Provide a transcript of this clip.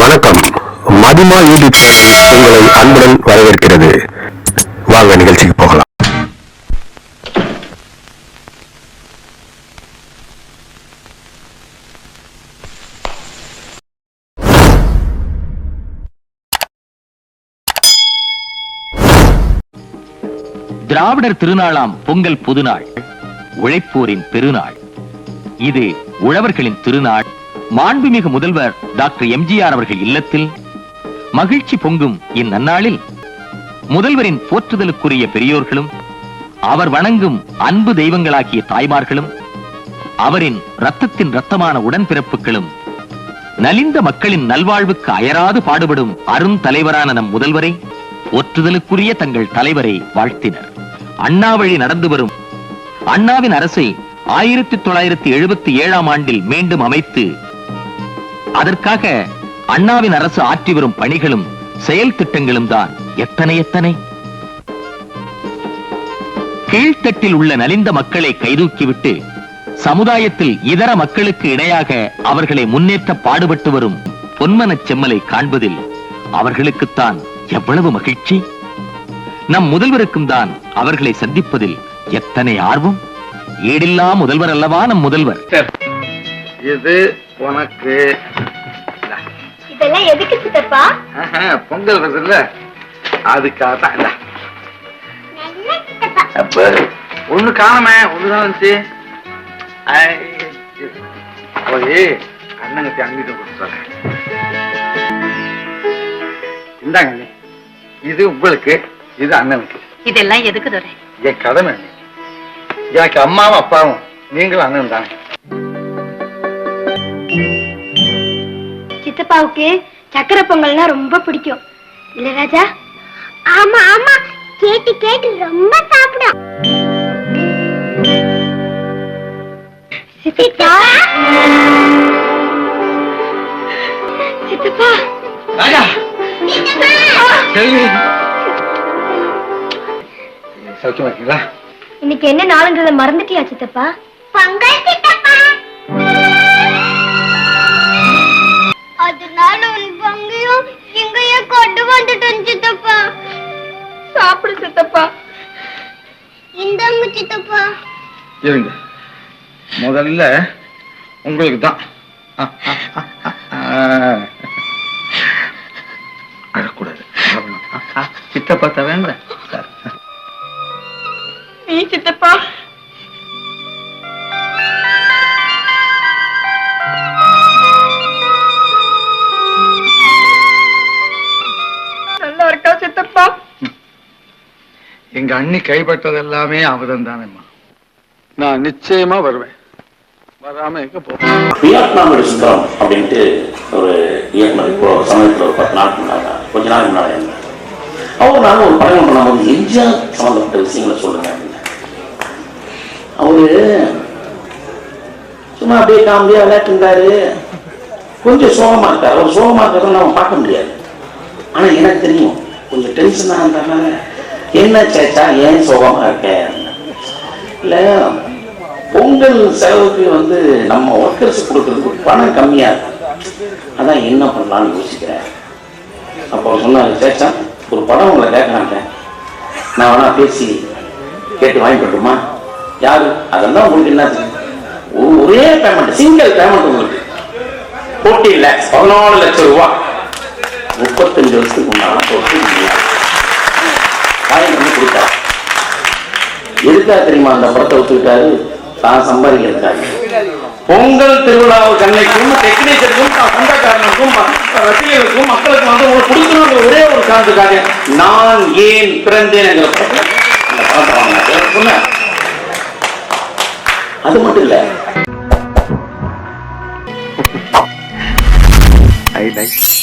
வணக்கம். மதிமா YouTube channel உங்களை அன்புடன் வரவேற்கிறது. வாங்க நிகழ்ச்சிக்கு போகலாம். திராவிடர் திருநாளாம் பொங்கல் புதுநாள் உழைப்போரின் பெருநாள். இது உழவர்களின் திருநாள். மாண்புமிகு முதல்வர் டாக்டர் எம்ஜிஆர் அவர்கள் இல்லத்தில் மகிழ்ச்சி பொங்கும் இந்நன்னாளில் முதல்வரின் போற்றுதலுக்குரிய பெரியோர்களும் அவர் வணங்கும் அன்பு தெய்வங்களாகிய தாய்மார்களும் அவரின் ரத்தத்தின் ரத்தமான உடன்பிறப்புகளும் நலிந்த மக்களின் நல்வாழ்வுக்கு அயராது பாடுபடும் அரும் தலைவரான நம் முதல்வரை ஒற்றுதலுக்குரிய தங்கள் தலைவரை வாழ்த்தினர். அண்ணா வழி நடந்து வரும் அண்ணாவின் அரசை ஆயிரத்தி தொள்ளாயிரத்தி எழுபத்தி ஏழாம் ஆண்டில் மீண்டும் அமைத்து அதற்காக அண்ணாவின் அரசு ஆற்றி வரும் பணிகளும் செயல் திட்டங்களும் தான் எத்தனை எத்தனை. கீழ்த்தட்டில் உள்ள நலிந்த மக்களை கைதூக்கிவிட்டு சமுதாயத்தில் இதர மக்களுக்கு இணையாக அவர்களை முன்னேற்ற பாடுபட்டு வரும் பொன்மனச் செம்மலை காண்பதில் அவர்களுக்குத்தான் எவ்வளவு மகிழ்ச்சி. நம் முதல்வருக்கும் தான் அவர்களை சந்திப்பதில் எத்தனை ஆர்வம். ஈடில்லா முதல்வர் அல்லவா நம் முதல்வர். இது உனக்கு. இதெல்லாம் எதுக்கு சித்தப்பா? பொங்கல் வருதுல்ல அதுக்காக தான் அப்ப ஒண்ணு காணமே ஒண்ணுதான் வந்துச்சு. போய் அண்ணங்கத்தி அங்கிட்டு கொடுத்துறேன் இந்தாங்க. இது உங்களுக்கு இது அண்ணனுக்கு. இதெல்லாம் எதுக்கு துரை? என் கடமை. எனக்கு அம்மாவும் அப்பாவும் நீங்களும் அண்ணன் தானே. சித்தப்பாவுக்கு சக்கரை பொங்கல்னா ரொம்ப பிடிக்கும். இல்ல ராஜா? ஆமா ஆமா. கேட்டு கேட்டு ரொம்ப சாப்பிடும். சித்தப்பா! சித்தப்பா! ராஜா! செல்வி சௌக்கியமா இருக்கீங்களா? இன்னைக்கு என்ன நாளுங்கிறத மறந்துட்டியா சித்தப்பா? பொங்கல் அதனால உன் பங்கையும் இங்கேயே கொண்டு வந்துட்டேன் சித்தப்பா. சாப்பிடு சித்தப்பா. இந்தாங்க சித்தப்பா. இருங்க. முதல்ல உங்களுக்கு தான். அழக்கூடாது. சித்தப்பா தவேங்க நீ சித்தப்பா. எங்க அண்ணி கைப்பட்டது எல்லாமே அவதம் தானேம்மா நான் நிச்சயமா வருவேன். வராம எங்க போறேன் வியட்நாம் அப்படின்ட்டு ஒரு இயக்குனர் இப்போ சமயத்தில் ஒரு பத்து நாளுக்கு முன்னாடி கொஞ்ச நாளுக்கு முன்னாடி. அவர் நாங்கள் ஒரு படம் பண்ணும்போது எம்ஜிஆர் சம்மந்தப்பட்ட விஷயங்களை சொல்லுங்க அப்படின்னு. அவரு சும்மா அப்படியே காமெடியா விளையாட்டு இருந்தாரு. கொஞ்சம் சோகமா இருக்காரு. அவர் சோகமா இருக்கிறத நம்ம பார்க்க முடியாது. ஆனா எனக்கு தெரியும் கொஞ்சம் டென்ஷனா இருந்தாருனால என்ன சேச்சா ஏன் சோகமா இருக்க? இல்ல பொங்கல் செலவுக்கு வந்து நம்ம ஒர்க்கர்ஸ் கொடுக்கறதுக்கு பணம் கம்மியா இருக்கு. அதான் என்ன பண்ணலாம்னு யோசிக்கிறேன். அப்போ சொன்னாங்க சேச்சா ஒரு படம் உங்களை கேட்கறாங்க. நான் வேணா பேசி கேட்டு வாங்கிக்கட்டுமா யாரு? அதெல்லாம் உங்களுக்கு என்ன ஒரே பேமெண்ட் சிங்கிள் பேமெண்ட் உங்களுக்கு. ஃபோர்டீன் லேக்ஸ் பதினாலு லட்சம் ரூபாய் முப்பத்தஞ்சு வருஷத்துக்கு முன்னால போட்டு பண்ணி வந்து கொடுத்தா எதுக்கா தெரியுமா? அந்த படத்தை ஒத்துக்கிட்டாரு? தான் சம்பாதிக்கிறதுக்காக பொங்கல் திருவிழாவு கண்ணைக்கும் டெக்னீஷியனுக்கும் சொந்தக்காரனுக்கும் ரசிகர்களுக்கும் மக்களுக்கு வந்து உங்களுக்கு கொடுக்கணுங்கிற ஒரே ஒரு காரணத்துக்காக நான் ஏன் பிறந்தேன் என்கிற அது மட்டும் இல்லை. I like.